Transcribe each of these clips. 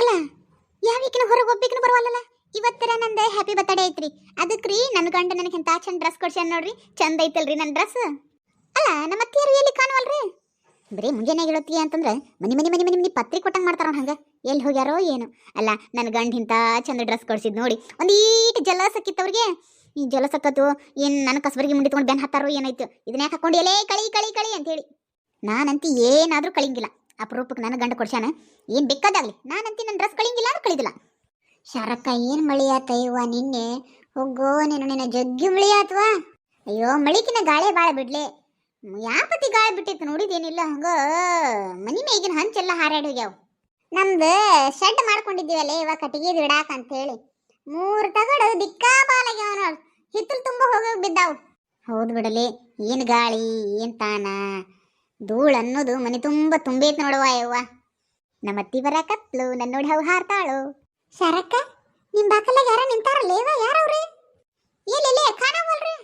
ಅಲ್ಲ ಯಾವೀಕಿನ ಹೊರಗೆ ಒಬ್ಬಿಕಿನ ಬರವಲ್ಲಲ್ಲ ಇವತ್ತರ ನಂದು ಹ್ಯಾಪಿ ಬರ್ತಡೇ ಐತ್ರಿ. ಅದಕ್ಕೆ ರೀ ನನ್ನ ಗಂಡ ನನಗೆ ಚಂದ ಡ್ರೆಸ್ ಕೊಡ್ಸ್ಯಾನ ನೋಡ್ರಿ. ಚಂದ ಐತಲ್ರಿ ನನ್ನ ಡ್ರೆಸ್ ಅಲ್ಲ, ನಮ್ಮ ಅತ್ತಿಯರು ಎಲ್ಲಿ ಕಾಣುವಲ್ರಿ? ಬರೀ ಮುಂಜಾನೆ ಹೇಳತ್ತಿ ಅಂತಂದ್ರೆ ಮನಿ ಮನಿ ಮನಿ ಮನಿ ಮನಿ ಪತ್ರಿಕೆ ಕೊಟ್ಟಂಗೆ ಮಾಡ್ತಾರ ಹಂಗೆ. ಎಲ್ಲಿ ಹೋಗ್ಯಾರೋ ಏನು. ಅಲ್ಲ ನನ್ನ ಗಂಡ ಇಂಥ ಚಂದ ಡ್ರೆಸ್ ಕೊಡ್ಸಿದ್ ನೋಡಿ. ಒಂದು ಈಟ್ ಜಲ ಸಕ್ಕಿತ್ತವ್ರಿಗೆ ಈ ಜಲ ಸಕ್ಕತ್ತು ಏನು ನನ್ನ ಕಸಬರಿಗೆ ಮುಂಡಿ ತೊಗೊಂಡು ಬೆನ್ ಹತ್ತಾರೋ ಏನಾಯ್ತು ಇದನ್ನ ಯಾಕೆ ಹಾಕೊಂಡು? ಎಲೆ, ಕಳಿ ಕಳಿ ಕಳಿ ಅಂತೇಳಿ. ನಾನಂತೂ ಏನಾದರೂ ಕಳಿಂಗಿಲ್ಲ. ಅಪರೂಪಕ್ಕೆ ನನ್ನ ಗಂಡ ಕೊಡ್ಸ್ಯಾನ? ಏನು ಬೇಕಾದಾಗಲಿ. ನಾನಂತಿ ನನ್ನ ಡ್ರೆಸ್ ಕಳಿಂಗಿಲ್ಲ ಅಂದ್ರೆ ಕಳಿದಿಲ್ಲ. ಶಾರಕ್ಕ, ಏನು ಮಳಿ ಆತ ನಿನ್ನೆ? ಹೋಗೋ ನೀನು ನಿನ್ನ ಜಗ್ಗಿ ಮಳಿ ಆತ್ವಾ ಅಯ್ಯೋ, ಮಳಿಕಿನ ಗಾಳಿ ಭಾಳ ಬಿಡ್ಲೆ. ಯಾಪತಿ ಗಾಳಿ ಬಿಟ್ಟಿತ್ತು ನೋಡಿದೇನಿಲ್ಲ. ಹಂಗ, ಮನಿ ಮೇಗಿನ ಹಂಚೆಲ್ಲ ಹಾರಾಡಿ ಹೋಗ್ಯಾವ. ನಮ್ದು ಶೆಡ್ ಮಾಡ್ಕೊಂಡಿದ್ದೀವಲ್ಲ ಇವಾಗ ಕಟ್ಟಿಗೆ ಇಡಾಕ ಅಂತ ಹೇಳಿ ಮೂರು ತಗಡು ದಿಕ್ಕಾಪಾಲಾಗ್ಯಾವ ನೋಡಿ. ಹಿತ್ತಲು ತುಂಬ ಹೋಗೋಗಿ ಬಿದ್ದಾವು. ಹೌದು ಬಿಡಲಿ, ಏನು ಗಾಳಿ, ಏನು ತಾನ? ಧೂಳು ಅನ್ನೋದು ಮನೆ ತುಂಬ ತುಂಬೈತೆ ನೋಡುವ ಯವ್ವ ನಮ್ಮ ಅತ್ತಿ ಬರಕತ್ಲು ನನ್ನ ನೋಡಿ ಹವು ಹಾರ್ತಾಳು. ಶರಕ್ಕ, ನಿಮ್ ಬಾಕಲಾಗ ಯಾರ ನಿಂತಾರಲ್ಲ, ಇವ ಯಾರವ್ರಿ? ಎಲ್ಲೆಲ್ಲ ಕಾಣವಲ್ರಿ?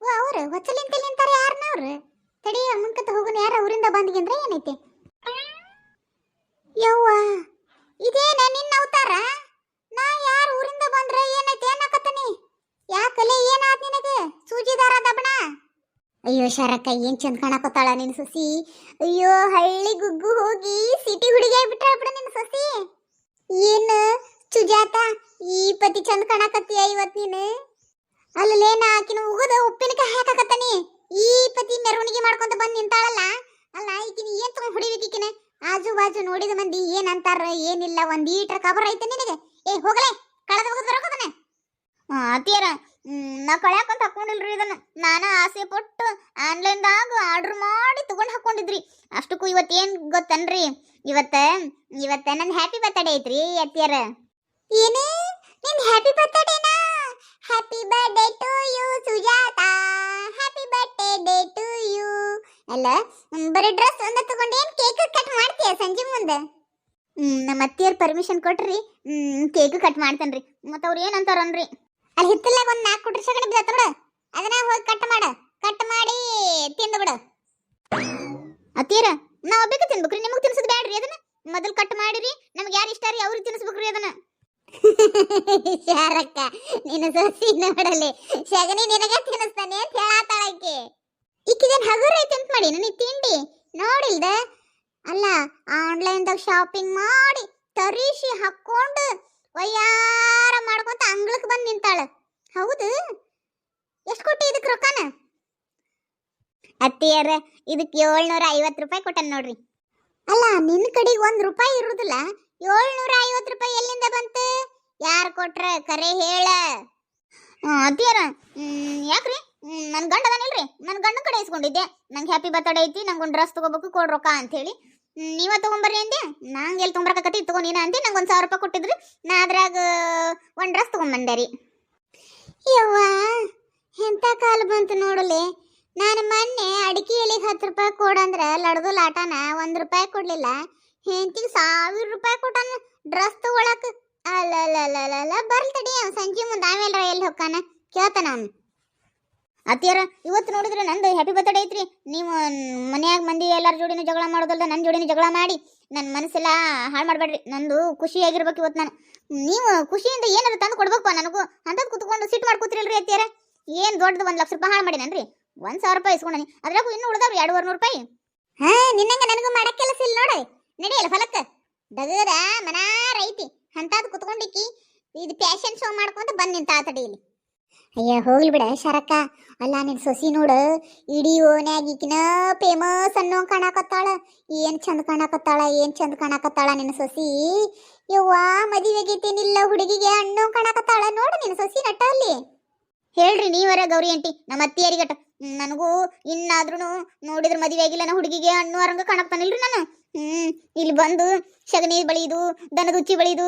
ಓ, ಅವ್ರು, ಹೊಚ್ಚಲಿಂತ ನಿಂತಾರ ಯಾರನವ್ರು ತಡಿ ಮುಂಕತ್ತ ಹೋಗೋಣ, ಯಾರ ಊರಿಂದ ಬಂದಿಗಿಂದ್ರೆ ಏನೈತೆ? ಯವ್ವ, ಇದೇನ ನಿನ್ನ ಅವತಾರ ನಾ ಯಾರ ಊರಿಂದ ಬಂದ್ರೆ ಏನೈತೆ ಏನಕತ್ತನಿ ಯಾಕಲೆ ಏನಾತ್ ನಿನಗೆ ಸೂಜಿದಾರ ದಬಣ ಅಯ್ಯೋ ಶಾರಕ್ಕ, ಏನ್ ಚಂದ ಕಾಣಕತ್ತಾಳ ನಿನ್ ಸೊಸಿ? ಅಯ್ಯೋ, ಹಳ್ಳಿ ಗುಗ್ಗು ಹೋಗಿ ಸಿಟಿ ಹುಡುಗಿ ಆಗ್ಬಿಟ್ರ ಬಿಡ ನಿನ್ ಸೊಸಿ. ಏನು ಸುಜಾತ, ಈ ಪತಿ ಚಂದ ಕಾಣಕತ್ತೀಯ ಇವತ್ ನೀನು? ಅಲ್ಲಲೇ ನಾ ಆಕಿನ ಉಗದ ಉಪ್ಪಿನಕಾಯಿ ಹಾಕಕತ್ತಾನಿ ಈ ಪತಿ ಮೆರವಣಿಗೆ ಮಾಡ್ಕೊಂತ ಬಂದ್ ನಿಂತಾಳಲ್ಲ? ಅಲ್ಲ, ಈಕಿನ ಏನ್ ತಗೊಂಡ್ ಹೊಡಿಬೇಕಿಕಿನ ಆಜು ಬಾಜು ನೋಡಿದ ಮಂದಿ ಏನ್ ಅಂತಾರ ಏನಿಲ್ಲ, ಒಂದ್ ಈಟ್ರ ಕಬರ್ ಐತೆ ನಿನಗೆ. ಏ, ಹೋಗಲೇ, ಕಳೆದ ಹೋಗದ್ ಹಾ ಅತ್ತಿಯರ ನಾ ಕಳ್ಯಾಕಂತ ಹಾಕೊಂಡಿಲ್ರಿ ಇದನ್ನ. ನಾನು ಆಸೆ ಪಟ್ಟು ಆನ್ಲೈನ್ದಾಗ ಆರ್ಡ್ರ್ ಮಾಡಿ ತಗೊಂಡು ಹಾಕೊಂಡಿದ್ರಿ. ಅಷ್ಟಕ್ಕೂ ಇವತ್ತೇನು ಗೊತ್ತನ್ರಿ? ಇವತ್ತ ಇವತ್ತ ನನ್ನ ಹ್ಯಾಪಿ ಬರ್ತಡೇ ಐತ್ರಿ ಅತ್ತಿಯರ. ಏನೇ? ನಿನ್ happy ಬರ್ತಡೇನಾ happy birthday to you Sujatha. Happy birthday day to you ಅಲ್ಲ ಬರೀ ಡ್ರೆಸ್ ಒಂದ ತಗೊಂಡು ಏನು ಕೇಕ್ ಕಟ್ ಮಾಡ್ತೀಯ ಸಂಜೆ ಮುಂದೆ? ನಮ್ಮ ಅತ್ತಿಯರ್ ಪರ್ಮಿಷನ್ ಕೊಟ್ರಿ. ಕೇಕ್ ಕಟ್ ಮಾಡ್ತೇನ್ರಿ. ಮತ್ತು ಅವ್ರು ಏನಂತಾರನ್ರಿ ಅಲ್ಲಿ ಹಿತ್ತಲಾಗ ಒಂದ್ ನಾಲ್ಕು ಕುಟ್ರಿ ಸಗಣಿ ಬಿದ್ದತ್ತ ನೋಡು. ಅದನ್ನ ಹೋಗಿ ಕಟ್ ಮಾಡ. ಕಟ್ ಮಾಡಿ ತಿಂದು ಬಿಡು. ಅತ್ತೀರ ನಾ ಒಬ್ಬಕ್ಕೆ ತಿನ್ಬೇಕ್ರಿ. ನಿಮಗ್ ತಿನ್ಸದ್ ಬೇಡ್ರಿ ಅದನ್ನ. ಮೊದಲು ಕಟ್ ಮಾಡಿರಿ. ನಮ್ಗೆ ಯಾರು ಇಷ್ಟ ರೀ ಅವ್ರಿಗೆ ತಿನ್ಸ್ಬೇಕ್ರಿ ಅದನ್ನ. ಶಾರಕ್ಕ ನಿನ್ನ ಸಸಿ ನೋಡಲಿ ಶಗನಿ ನಿನಗೆ ತಿನ್ನಿಸ್ತಾನೆ ಅಂತ ಹೇಳಾತಾಳಕ್ಕೆ ಈಕಿದೇನ್ ಹಗುರ ಐತೆ ಅಂತ ಮಾಡಿ. ನೀ ತಿಂಡಿ. ನೋಡಿಲ್ದ? ಅಲ್ಲ ಆನ್ಲೈನ್ದಾಗ ಶಾಪಿಂಗ್ ಮಾಡಿ ತರಿಸಿ ಹಾಕೊಂಡು ವಯ್ಯಾರ ಮಾಡ್ಕೊಂತ ಅಂಗಳಕ್ಕೆ ಬಂದು ನಿಂತಾಳೆ. ಹೌದು? ಎಷ್ಟು ಕೊಟ್ಟಿ ಇದಕ್ಕೆ ರೊಕ್ಕನ? ಅತ್ತಿಯರ ಇದಕ್ಕೆ ಏಳ್ನೂರ ಐವತ್ತು ರೂಪಾಯಿ ಕೊಟ್ಟನ್ ನೋಡ್ರಿ. ಅಲ್ಲ ನಿನ್ನ ಕಡೆಗೆ ಒಂದು ರೂಪಾಯಿ ಇರುದಿಲ್ಲ. ಏಳ್ನೂರ ಐವತ್ತು ರೂಪಾಯಿ ಎಲ್ಲಿಂದ ಬಂತು? ಯಾರು ಕೊಟ್ರ? ಕರೆ ಹೇಳ. ಅತ್ತಿಯರ ಯಾಕ್ರಿ? ನನ್ನ ಗಂಡ ಅದಾನಿಲ್ರಿ ನನ್ನ ಗಂಡನ ಕಡೆ ಇಸ್ಕೊಂಡಿದ್ದೆ. ನಂಗೆ ಹ್ಯಾಪಿ ಬರ್ತಡೇ ಐತಿ ನಂಗೆ ಒಂದು ಡ್ರೆಸ್ ತಗೋಬೇಕು, ಕೊಡ್ ರೊಕ್ಕ ಅಂತ ಹೇಳಿ. ನೀವ ತಗೊಂಬರ್ರಿ ಅಂದೆ? ನಂಗೆ ಎಲ್ಲಿ ತೊಗೊಂಬರಕತ್ತಿ ತಗೋ ನೀನ ಅಂದೆ. ನಂಗೆ ಒಂದು ಸಾವಿರ ರೂಪಾಯಿ ಕೊಟ್ಟಿದ್ರಿ. ನಾ ಅದ್ರಾಗ ಒಂದು ಡ್ರೆಸ್ ತಗೊಂಬಂದೆ ರೀ. ಯವ್ವ ಎಂಥ ಕಾಲ ಬಂತು ನೋಡಲಿ. ನಾನು ಮೊನ್ನೆ ಅಡಿಕೆ ಎಲೆಗೆ ಹತ್ತು ರೂಪಾಯಿ ಕೊಡಂದ್ರೆ ಲಡ್ದು ಲಾಟನ ಒಂದು ರೂಪಾಯಿ ಕೊಡಲಿಲ್ಲ. ಹೆಂತಿಗೆ ಸಾವಿರ ರೂಪಾಯಿ ಕೊಟ್ಟಾನ ಡ್ರೆಸ್ ತಗೊಳಕ್ಕೆ ಅಲ್ಲ ಬರ್ಲಿ ತಡಿ. ಅವ್ನ್ ಸಂಜೆ ಮುಂದೆ ಆಮೇಲೆ ಎಲ್ಲಿ ಹೋಗ್ತಾನ ಕೇಳ್ತಾನ ಅವ್ನು. ಅತ್ತಿಯರ, ಇವತ್ತು ನೋಡಿದ್ರೆ ನಂದು ಹ್ಯಾಪಿ ಬರ್ತ್ಡೇ ಐತ್ರಿ. ನೀವು ಮನ್ಯಾಗ ಮಂದಿ ಎಲ್ಲರ ಜೋಡಿನೂ ಜಗಳ ಮಾಡೋದಲ್ದ ನನ್ನ ಜೋಡಿನೂ ಜಗಳ ಮಾಡಿ ನನ್ನ ಮನಸ್ಸೆಲ್ಲ ಹಾಳು ಮಾಡಬೇಡ್ರಿ. ನಂದು ಖುಷಿಯಾಗಿರ್ಬೇಕು ಇವತ್ತು ನಾನು. ನೀವು ಖುಷಿಯಿಂದ ಏನಾದ್ರು ತಂದು ಕೊಡ್ಬೇಕು ನನಗೂ. ಅಂತದ್ ಕುತ್ಕೊಂಡು ಸಿಟ್ಟು ಮಾಡ್ಕೋತಿರಲ್ರಿ ಅತ್ತಿಯರ? ಏನು ದೊಡ್ಡದು ಒಂದು ಲಕ್ಷ ರೂಪಾಯಿ ಹಾಳು ಮಾಡಿನನ್ರಿ? ಒಂದು ಸಾವಿರ ರೂಪಾಯಿ ಇಸ್ಕೊಂಡಿ ಅದ್ರಾಗೂ ಇನ್ನೂ ಉಳಿದವ್ರಿ ಎರಡುವರೆ ನೂರು ರೂಪಾಯಿ. ಹಾ, ನಿನ್ನಂಗೆ ನನಗೂ ಮಾಡಕ್ಕೆ ಕೆಲಸ ಇಲ್ಲ ನೋಡಿ. ನಡೆಯಲ್ಲ ಫಲಕ್ಕ ದಗದ ಮನಾರ ಐತಿ ಅಂತಾದ್ ಕುತ್ಕೊಂಡಿಕ್ಕಿ, ಇದು ಫ್ಯಾಷನ್ ಶೋ ಮಾಡ್ಕೊಂತ ಬಂದ್ ನಿಂತ ಅಯ್ಯ, ಹೋಗ್ಲಿ ಬಿಡ, ಶರಕ್ಕ. ಅಲ್ಲ, ನಿನ್ ಸೊಸಿ ನೋಡು, ಇಡೀ ಓನ್ಯಾಗ ಈಕಿನ ಫೇಮಸ್ ಅನ್ನೋ ಕಾಣಕತ್ತಾಳ. ಏನ್ ಚಂದ ಕಾಣಕತ್ತಾಳ, ಏನ್ ಚಂದ ಕಾಣಕತ್ತಾಳ ನಿನ್ನ ಸೊಸಿ? ಯವ್ವ ಮದುವೆಗೈತೇನಿಲ್ಲ ಹುಡುಗಿಗೆ ಅಣ್ಣು ಕಾಣಕತ್ತಾಳ. ನೋಡು ನಿನ್ನ ಸೊಸಿ ನಟ್ಟ ಅಲ್ಲಿ. ಹೇಳ್ರಿ ನೀವರ ಗೌರಿ ಆಂಟಿ, ನಮ್ಮ ಅತ್ತಿಯರಿಗಟ ನನಗೂ ಇನ್ನಾದ್ರೂ ನೋಡಿದ್ರೆ ಮದುವೆ ಆಗಿಲ್ಲ, ನಾ ಹುಡುಗಿಗೆ ಅಣ್ಣು ಅರಂಗ ಕಾಣಕ್ತಾನಿಲ್ರಿ ನಾನು. ಹ್ಮ್, ಇಲ್ಲಿ ಬಂದು ಸಗಣಿ ಬಳಿದು ದನದ ಉಚ್ಚಿ ಬಳಿದು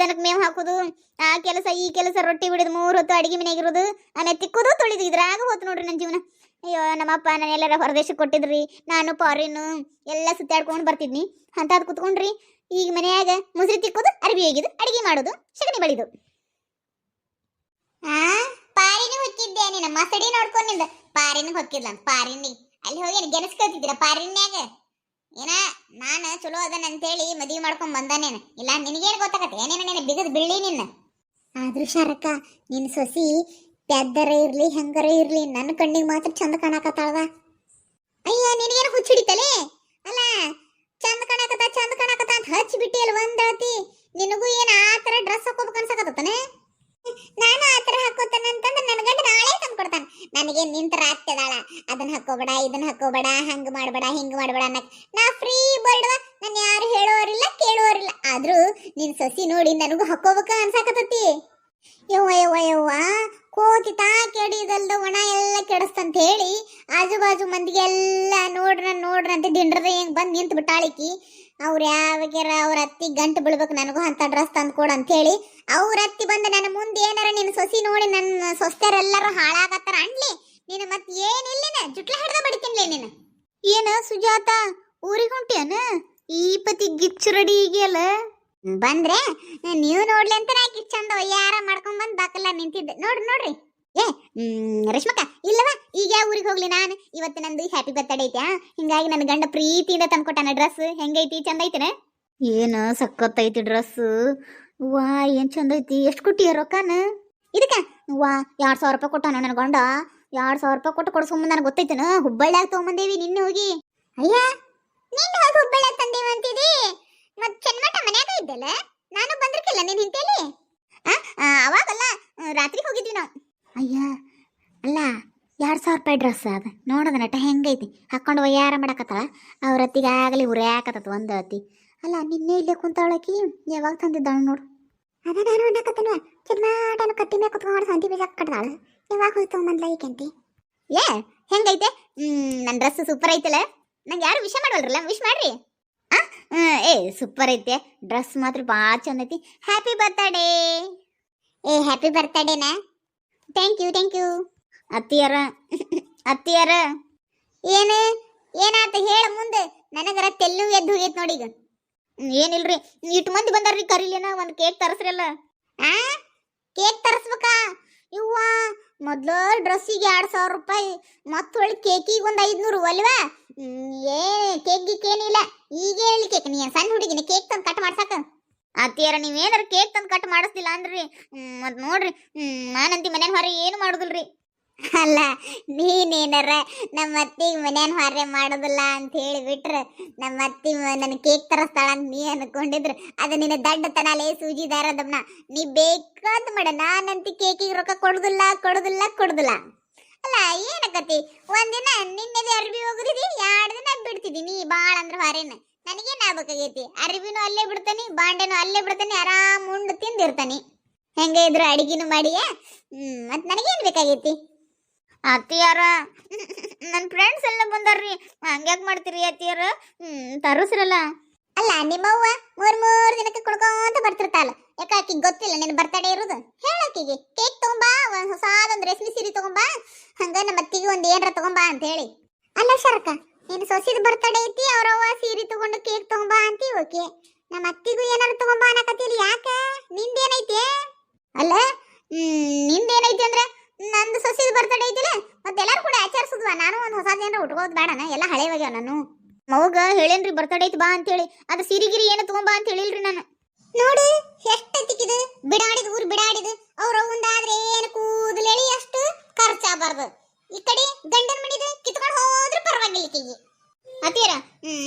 ದನಕ್ಕೆ ಮೇವು ಹಾಕೋದು, ಆ ಕೆಲಸ, ಈ ಕೆಲಸ ರೊಟ್ಟಿ ಬಿಡಿದು, ಮೂರು ಹೊತ್ತು ಅಡಿಗೆ ಮನೆಯಾಗಿರೋದು ಆಮೇಲೆ ತಿಕ್ಕೋದು, ತೊಳಿದು, ಇದ್ರಾಗ ಹೋತು ನೋಡ್ರಿ ನನ್ನ ಜೀವನ. ಅಯ್ಯೋ, ನಮ್ಮಪ್ಪ ನಾನು ಎಲ್ಲರ ಹೊರದೇಶಕ್ಕೆ ಕೊಟ್ಟಿದ್ರಿ, ನಾನು ಪಾರಿನು ಎಲ್ಲ ಸುತ್ತಾಡ್ಕೊಂಡು ಬರ್ತಿದ್ನಿ. ಅಂತಾದ್ ಕುತ್ಕೊಂಡ್ರಿ, ಈಗ ಮನೆಯಾಗ ಮುಸ್ರಿ ತಿಕ್ಕೋದು ಅರ್ಬಿ ಹೋಗಿದ್ದು ಅಡಿಗೆ ಮಾಡೋದು, ಸಗಣಿ ಬಳಿದು. ಆ, ಪಾರಿನ ಹೊಕ್ಕಿದ್ದೆ ನಿನ್ನ ಮಸಡಿ ನೋಡ್ಕೊಂಡಿದ್ದ ಪಾರಿನ ಹೊಕ್ಕಿದ್ಲ ಪಾರಿನಿ ಅಲ್ಲಿ ಹೋಗಿ ಗೆನಸ್ ಕೇಳ್ತಿದ್ದೀರ ಪಾರಿನ್ಯಾಗ ಏನ, ನಾನು ಚಲೋ ಅದನ್ನ ಅಂತೇಳಿ ಮದ್ವಿ ಮಾಡ್ಕೊಂಡ್ ಬಂದಾನೇನ ಇಲ್ಲ, ನಿನಗೇನ್ ಗೊತ್ತಾಗತ್ತೆ? ಏನೇನ ನೀನು ಬಿಗದ್ ಬಿಳ್ಳಿ ನಿನ್ನ? ಆದ್ರೂ ಶಾರಕ್ಕ, ನಿನ್ ಸೊಸಿ ಪೆದ್ದರ ಇರ್ಲಿ, ಹೆಂಗರ ಇರ್ಲಿ ನನ್ನ ಕಣ್ಣಿಗೆ ಮಾತ್ರ ಚಂದ ಕಾಣಕತ್ತಾಳದ ಅಯ್ಯ ನಿನಗೇನು ಹುಚ್ಚಿಡಿತಲೇ ಅಲ್ಲ ಚಂದ ಕಾಣಕತ್ತ ಚಂದ ಕಾಣಕತ್ತ ಅಂತ ಹಚ್ಚಿ ಬಿಟ್ಟಿ ಅಲ್ಲಿ ಒಂದಳತಿ ನಿನಗೂ ಏನ್ ಆ ತರ ಡ್ರೆಸ್ ಹಾಕೋಬೇಕು ಅನ್ಸಕತ್ತಾನೆ ನಾನು ಆ ತರ ಹಾಕೋತಾನೆ ಅಂತಂದ್ರೆ ನನ್ನ ಗಂಡ ನಾಳೆ ತಂದು ಕೊಡ್ತಾನೆ ನನಗೆ ನಿಂತರ ಆಗ್ತದಾಳ ಅದನ್ನ ಹಾಕೋಬೇಡ ಇದನ್ನ ಹಾಕೋಬೇಡ, ಹಂಗ ಮಾಡಬೇಡ, ಹಿಂಗ ಮಾಡಬೇಡ ಅನ್ನಕ್ ನಾ ಫ್ರೀ ಬರ್ಡ್ವ ನಾನು ಯಾರು ಹೇಳೋರಿಲ್ಲ, ಕೇಳೋರಿಲ್ಲ. ಆದ್ರೂ ನಿನ್ ಸಸಿ ನೋಡಿ ನನಗೂ ಹಾಕೋಬೇಕ ಅನ್ಸಾಕತ್ತತಿ. ಯವ್ವ ಯವ್ವ ಯವ್ವ, ಕೋತಿ ತಾ ಕೆಡಿದಲ್ದ ಒಣ ಎಲ್ಲ ಕೆಡಸ್ತಂತ ಹೇಳಿ ಆಜು ಬಾಜು ಮಂದಿಗೆಲ್ಲ ನೋಡ್ರ ನೋಡ್ರ ಅಂತ ದಿಂಡ್ರದ ಹೆಂಗ್ ಬಂದ್ ನಿಂತು ಬಿಟ್ಟಾಳಿಕಿ. ಅವ್ರ ಯಾವಾಗ್ಯಾರ ಅವ್ರ ಅತ್ತಿ ಗಂಟು ಬಿಳ್ಬೇಕು ನನಗೂ ಅಂತ ಡ್ರೆಸ್ ತಂದು ಕೊಡು ಅಂತ ಹೇಳಿ ಅವ್ರ ಅತ್ತಿ ಬಂದ ನನ್ನ ಮುಂದೆ ಏನಾರ ನಿನ್ನ ಸೊಸಿ ನೋಡಿ ನನ್ನ ಸೊಸ್ತೆರೆಲ್ಲರೂ ಹಾಳಾಗತ್ತಾರ ಅನ್ಲಿ. ನೀನು ಮತ್ತೆ ಏನಿಲ್ಲಿನ ಜುಟ್ಲ ಹಿಡ್ದ ಬಡಿತೀನಿ ನೀನು? ಏನ ಸುಜಾತ? ಊರಿಗೆ ಹೊಂಟಿಯನ? ಈ ಪತಿ ಗಿಚ್ಚು ರೆಡಿ ಬಂದ್ರೆ ನೀವು ನೋಡ್ಲಿ ಅಂತ ನಾ ಚಂದ ಯಾರ ಮಾಡ್ಕೊಂಡ್ ಬಂದ್ ಬಾಕಲ್ಲ ನಿಂತಿದ್ದೆ. ನೋಡ್ರಿ ನೋಡ್ರಿ. ಏ ರಶ್ಮಕ್ಕ ಇಲ್ಲವಾ? ಈಗ ಊರಿಗೆ ಹೋಗ್ಲಿ ನಾನು? ಇವತ್ತು ನಂದು ಹ್ಯಾಪಿ ಬರ್ತ್ಡೇ ಐತ್ಯಾ? ಹಿಂಗಾಗಿ ನನ್ನ ಗಂಡ ಪ್ರೀತಿಯಿಂದ ತಂದ್ಕೊಟ್ಟಾನ ಡ್ರೆಸ್ ಹೆಂಗೈತಿ? ಚಂದ ಐತನ? ಏನ ಸಖತ್ತೈತಿ ಡ್ರೆಸ್ ವಾ, ಏನ್ ಚಂದ ಐತಿ? ಎಷ್ಟು ಕೊಟ್ಟಿಯ ರೊಕ್ಕನ? ಇದಕ್ಕ? ವಾ, ಎರಡ್ ಸಾವಿರ ರೂಪಾಯಿ ಕೊಟ್ಟಾನ ನನ್ನ ಗಂಡ. ಎರಡ್ ಸಾವಿರ ರೂಪಾಯಿ ಕೊಟ್ಟು ಕೊಡ್ಸ್ಕೊಂಬಂದ್ ನನಗೆ ಗೊತ್ತೈತನ? ಹುಬ್ಬಳ್ಳಿಯಾಗ ತಗೊಂಬಂದೇವಿ, ನಿನ್ನೆ ಹೋಗಿ. ಅಯ್ಯ, ನಿನ್ನ ಹೋಗಿ ಹುಬ್ಬಳ್ಳಿಯಾಗ ತಂದೇವಿ ಅಂತಿದಿ? ಮತ್ತೆ ಚನ್ಮಟ ಮನ್ಯಾಗ ಇದ್ದಲ್ಲ? ನಾನು ಬಂದಿರ್ಕಿಲ್ಲ ನೀನು ಹಿಂತೇಲಿ? ಅವಾಗಲ್ಲ ರಾತ್ರಿ ಹೋಗಿದ್ವಿ ನಾವು. ಅಯ್ಯ, ಅಲ್ಲ, ಎರಡ್ ಸಾವಿರ ರೂಪಾಯಿ ಡ್ರೆಸ್ ಅದ. ನೋಡದ ನಟ ಹೆಂಗೈತಿ? ಹಾಕೊಂಡು ವಯ್ಯಾರ ಮಾಡಕತ್ತಾಳ. ಅವ್ರ ಅತ್ತಿಗೆ ಆಗಲಿ ಉರ್ಯಾಕತ್ತದ ಒಂದು ಅತ್ತಿ. ಅಲ್ಲ, ನಿನ್ನೆ ಇಲ್ಲೇ ಕುಂತಾಳಕಿ, ಯಾವಾಗ ತಂದಿದ್ದಾಳ ನೋಡು. ಅದ ನಾನು ಅನ್ನಕತ್ತನ ಚಿನ್ನಾಟನ ಕಟ್ಟಿ ಮೇಲೆ ಕುತ್ಕೊಂಡು ಸಂತಿ ಬೀಜ ಕಟ್ದಾಳ. ಯಾವಾಗ ಹೋಯ್ತು ಮನ್ ಲೈಕ್ ಅಂತಿ? ಏ, ಹೆಂಗೈತೆ? ನನ್ನ ಡ್ರೆಸ್ ಸೂಪರ್ ಐತಲ್ಲ. ನಂಗೆ ಯಾರು ವಿಷ ಮಾಡವಲ್ರಲ್ಲ? ವಿಶ್ ಮಾಡ್ರಿ. ಏ ಸೂಪರ್ ಐತೆ. ಡ್ರೆಸ್ ಮಾತ್ರ ಭಾಳ ಚಂದ ಐತಿ ಹ್ಯಾಪಿ ಬರ್ತ್ಡೇ ಏ ಹ್ಯಾಪಿ ಬರ್ತಡೇನಾ ಥ್ಯಾಂಕ್ ಯು ಥ್ಯಾಂಕ್ ಯು ಅತ್ತಿಯರ ಅತ್ತಿಯರ. ಏನು? ಏನಾತ ಹೇಳ ಮುಂದೆ? ನನಗರ ತೆಲ್ಲು ಎದ್ದು ಹೋಗೈತೆ ನೋಡಿ ಈಗ. ಏನಿಲ್ರಿ? ಇಟ್ಟು ಮಂದಿ ಬಂದಾರ್ರಿ ಕರೀಲೇನ? ಒಂದು ಕೇಕ್ ತರಸ್ರಲ್ಲ ಆ ಕೇಕ್ ತರಸ್ಬೇಕಾ? ಇವ್ವ ಮೊದ್ಲು ಡ್ರೆಸ್ಸಿಗೆ ಎರಡು ಸಾವಿರ ರೂಪಾಯಿ, ಮತ್ತೆ ಹೊಳಿ ಕೇಕಿಗೆ ಒಂದು ಐದುನೂರು ಅಲ್ವಾ? ಏ ಕೇಕ್ ಏನಿಲ್ಲ ಈಗ ಹೇಳಿ ಕೇಕ್, ನೀ ಸಣ್ಣ ಹುಡುಗಿನ ಕೇಕ್ ತಂದು ಕಟ್ ಮಾಡ್ಸಾಕ? ಅತ್ತಿಯರ ನೀವೇನಾರ ಕೇಕ್ ತಂದು ಕಟ್ ಮಾಡಿಸ್ತಿಲ್ಲ ಅಂದ್ರಿ? ಮತ್ತು ನೋಡ್ರಿ. ನಾನಂತಿ ಮನೇನ ಹೊರ ಏನು ಮಾಡುದಿಲ್ರಿ? ಅಲ್ಲ, ನೀನೇನಾರ ನಮ್ಮ ಅತ್ತಿಗೆ ಮನ್ಯಾನ ಹೊರೆ ಮಾಡೋದಿಲ್ಲ ಅಂತ ಹೇಳಿ ಬಿಟ್ರೆ ನಮ್ಮ ಅತ್ತಿ ನನ್ನ ಕೇಕ್ ತರಸ್ತಾಳ ಅಂತ ನೀ ಅನ್ಕೊಂಡಿದ್ರು, ಅದು ನಿನ್ನ ದಡ್ಡತನಲೇ ಸೂಜಿ ದಾರದಮ್ನ. ನೀ ಬೇಕಂತ ಮಾಡ, ನಾನಂತಿ ಕೇಕಿಗೆ ರೊಕ್ಕ ಕೊಡುದಿಲ್ಲ ಕೊಡುದಿಲ್ಲ ಕೊಡುದಿಲ್ಲ. ಅಲ್ಲ, ಏನಕತಿ? ಒಂದಿನ ನಿನ್ನೆದೆ ಅರ್ಬಿ ಹೋಗುದಿದಿ ಎರಡು ದಿನ ನೀ ಭಾಳ ಅಂದ್ರೆ ಹೊರೇನ. ನನಗೇನು ಆಗ್ಬೇಕಾಗೈತಿ? ಅರ್ಬಿನೂ ಅಲ್ಲೇ ಬಿಡ್ತಾನೆ, ಬಾಂಡೆನೂ ಅಲ್ಲೇ ಬಿಡ್ತಾನೆ, ಆರಾಮ್ ಉಂಡು ತಿಂದಿರ್ತಾನೆ. ಹೆಂಗೆ ಇದ್ರು ಅಡಿಗೆನೂ ಮಾಡಿಯ? ಹ್ಮ್, ಮತ್ ನನಗೇನ್ ಬೇಕಾಗೈತಿ? ಅತ್ತಿಯಾರ. ನನ್ನ ಫ್ರೆಂಡ್ಸ್ ಎಲ್ಲ ಬಂದಾರ್ರಿ. ಹಂಗ್ಯಾಕ್ ಮಾಡ್ತೀರಿ ಅತ್ತಿಯಾರ? ಹ್ಮ್ ತರಸ್ರಲ್ಲ ಅಲ್ಲ ನಿಮ್ಮವ್ವ ಮೂರ್ ಮೂರ್ ದಿನಕ್ಕೆ ಕುಡ್ಕೊಂತ ಬರ್ತಿರ್ತಾಳ. ಯಾಕ ಆಕಿಗೆ ಗೊತ್ತಿಲ್ಲ ನಿನ್ನ ಬರ್ತಡೇ ಇರೋದು? ಹೇಳಾಕಿಗೆ ಕೇಕ್ ತಗೊಂಬಾ ಒಂದ್ ಹೊಸಾದೊಂದ್ ರೇಷ್ಮೆ ಸೀರೆ ತಗೊಂಬಾ. ಹಂಗ ನಮ್ಮ ಅತ್ತಿಗೆ ಒಂದು ಏನಾರ ತಗೊಂಬಾ ಅಂತ ಹೇಳಿ. ಅಲ್ಲ ಶರಕ ನಿನ್ ಸೊಸಿದ ಬರ್ತಡೇ ಐತಿ ಅವ್ರವ್ವ ಸೀರೆ ತಗೊಂಡು ಕೇಕ್ ತಗೊಂಬಾ ಅಂತಿ ಓಕೆ ನಮ್ಮ ಅತ್ತಿಗೂ ಏನಾರ ತಗೊಂಬಾ ಅನ್ನಕತ್ತಿಲ್ಲ ಯಾಕ? ನಿಂದೇನೈತಿ? ಅಲ್ಲ ಹ್ಮ್ ನಿಂದೇನೈತಿ ಅಂದ್ರೆ? ನಂದು ಸೊಸಿದ ಬರ್ತಡೇ ಐತಿಲ್ಲ ಮತ್ತೆ ಎಲ್ಲರೂ ಕೂಡ ಆಚರಿಸಿದ್ವಾ? ನಾನು ಒಂದು ಹೊಸದ ಏನಾರ ಉಟ್ಕೋದು ಬೇಡನ ಎಲ್ಲ ಹಳೆವಾಗ್ಯಾವ ನಾನು. ಮವಾಗ ಹೇಳೇನ್ರಿ ಬರ್ತಡೇ ಐತಿ ಬಾ ಅಂತೇಳಿ. ಅದು ಸಿರಿಗಿರಿ ಏನು ತಗೊಂಬಾ ಅಂತ ಹೇಳಿಲ್ರಿ ನಾನು. ನೋಡು ಎಷ್ಟೈತಿಕಿದು ಬಿಡಾಡಿದ ಊರು ಬಿಡಾಡಿದು. ಅವ್ರ ಒಂದಾದ್ರೆ ಏನು ಕೂದಲೇಳಿ ಅಷ್ಟು ಖರ್ಚಾಗಬಾರ್ದು ಈ ಕಡೆ ಗಂಡನ ಮನಿದ ಕಿತ್ಕೊಂಡು ಹೋದ್ರೆ ಪರವಾಗಿಲ್ಲ ಈಕಿಗೆ. ಅತ್ತೀರ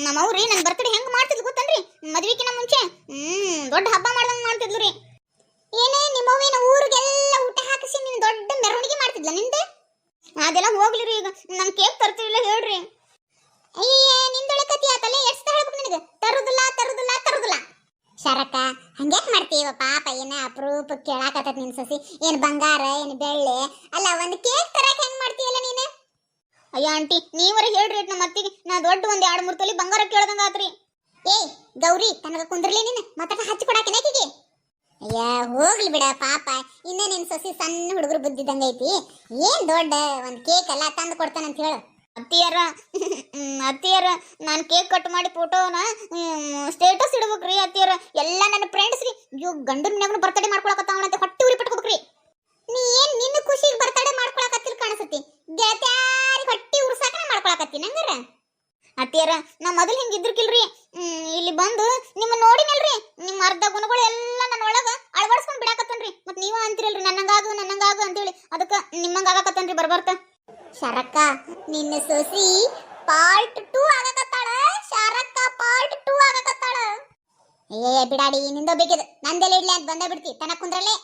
ನಮ್ಮ ಅವ್ರಿ ನನ್ನ ಬರ್ತಡೇ ಹೆಂಗ್ ಮಾಡ್ತಿದ್ಲು ಗೊತ್ತನ್ರಿ? ಮದ್ವೆಕಿನ ಮುಂಚೆ, ಹ್ಮ್, ದೊಡ್ಡ ಹಬ್ಬ ಮಾಡ್ದಂಗ್ ಮಾಡ್ತಿದ್ಲು ರೀ ಏನೇ ನಿಮ್ಮವ್ವೇನ ಊರಿಗೆಲ್ಲ ಊಟ ಹಾಕಿಸಿ ನಿನ್ ದೊಡ್ಡ ಮೆರವಣಿಗೆ ಮಾಡ್ತಿದ್ಲ ನಿಂದೆ ಅದೆಲ್ಲ ಹೋಗ್ಲಿರಿ ಈಗ ನನ್ ಕೇಕ್ ತರ್ತಿಲ್ಲ ಹೇಳ್ರಿ ಅಯ್ಯ ನಿಂದೊಳೆ ಕತಿ ಆತಲ್ಲ ಎಷ್ಟು ಹೇಳ್ಬೇಕು ನಿನಗೆ ತರುದಿಲ್ಲ ತರುದಿಲ್ಲ ತರುದಿಲ್ಲ ಶರಕ ಹಂಗ್ಯಾಕ್ ಮಾಡ್ತೀವ ಪಾಪ ಏನ ಕೇಳಾಕತ್ತ ನಿನ್ ಸಸಿ. ಏನ್ ಬಂಗಾರ ಏನ್ ಬೆಳ್ಳಿ? ಅಲ್ಲ ಒಂದ್ ಕೇಕ್ ತರಕ್ ಹೆಂಗ್ ಮಾಡ್ತೀಯಲ್ಲ ನೀನು? ಅಯ್ಯ ಆಂಟಿ ನೀವರ ಹೇಳ್ರಿ ನಮ್ಮ ಅತ್ತಿಗೆ ನಾ ದೊಡ್ಡ ಒಂದ್ ಎರಡ್ ಮೂರ್ ತೊಲಿ ಬಂಗಾರ ಕೇಳ್ದಂಗ ಆತ್ರಿ. ಏಯ್ ಗೌರಿ ತನಗ ಕುಂದ್ರಲಿ ನೀನು? ಮಾತಾಡ ಹಚ್ಚಿ ಕೊಡಾಕಿನ ಆಕಿಗೆ? ಅಯ್ಯ ಹೋಗ್ಲಿ ಬಿಡ ಪಾಪ. ಇನ್ನ ನಿನ್ ಸಸಿ ಸಣ್ಣ ಹುಡುಗರು ಬುದ್ಧಿದಂಗ ಐತಿ. ಏನ್ ದೊಡ್ಡ ಒಂದ್ ಕೇಕ್ ಎಲ್ಲ ತಂದು ಕೊಡ್ತಾನಂತ ಹೇಳು. ಅತ್ತಿಯರ ಅತ್ತಿಯರ, ನಾನು ಕೇಕ್ ಕಟ್ ಮಾಡಿ ಫೋಟೋನ ಸ್ಟೇಟಸ್ ಇಡ್ಬೇಕ್ರಿ ಅತ್ತಿಯರ. ಎಲ್ಲ ನನ್ನ ಫ್ರೆಂಡ್ಸ್ ರೀ. ಇವ್ ಗಂಡನ ಮನ್ಯಾಗ ಬರ್ತಡೇ ಮಾಡ್ಕೊಳಕತ್ತಾವಣ ಅಂತ ಹೊಟ್ಟೆ ಉರಿ ಪಟ್ಕೋಬೇಕ್ರಿ. ನೀ ಏನು ನಿನ್ನ ಖುಷಿಗೆ ಬರ್ತಡೇ ಮಾಡ್ಕೊಳಕತ್ತಿಲ್ ಕಾಣಿಸತಿ? ಗೆಳತ್ಯಾರಿ ಹೊಟ್ಟಿ ಉರ್ಸಾಕನ ಮಾಡ್ಕೊಳಕತ್ತಿ ನಂಗರ ಅತ್ತಿಯರ, ನಾ ಮೊದಲು ಹಿಂಗೆ ಇದ್ರಕಿಲ್ರಿ ಇಲ್ಲಿ ಬಂದು ನಿಮ್ಮ ನೋಡಿನಲ್ರಿ. ನಿಮ್ಮ ಅರ್ಧ ಗುಣಗಳು ಎಲ್ಲ ನನ್ನ ಒಳಗೆ ಅಳವಡಿಸ್ಕೊಂಡು ಬಿಡಾಕತ್ತನ್ರಿ. ಮತ್ತೆ ನೀವು ಅಂತಿರಲ್ರಿ, ನನ್ನಂಗಾಗು ನನ್ನಂಗಾಗು ಅಂತೇಳಿ. ಅದಕ್ಕೆ ನಿಮ್ಮಂಗಾಗಕತ್ತನ್ರಿ ಬರ್ಬರ್ತ. ಶರಕ್ಕ ನಿನ್ನ ಸೊಸಿ ಪಾರ್ಟ್ ಟೂ ಆಗಕತ್ತಾಳ? ಶಾರಕ್ಕ ಪಾರ್ಟ್ ಟೂ ಆಗಕತ್ತಾಳ? ಏ ಬಿಡಾಡಿ ನಿಂದ ಬೇಕಿದ್ ನಂದೆಲ್ಲ ಇಡ್ಲಿ ಅಂತ ಬಂದ ಬಿಡ್ತಿ. ತನ ಕುಂದ್ರಲ್ಲೇ.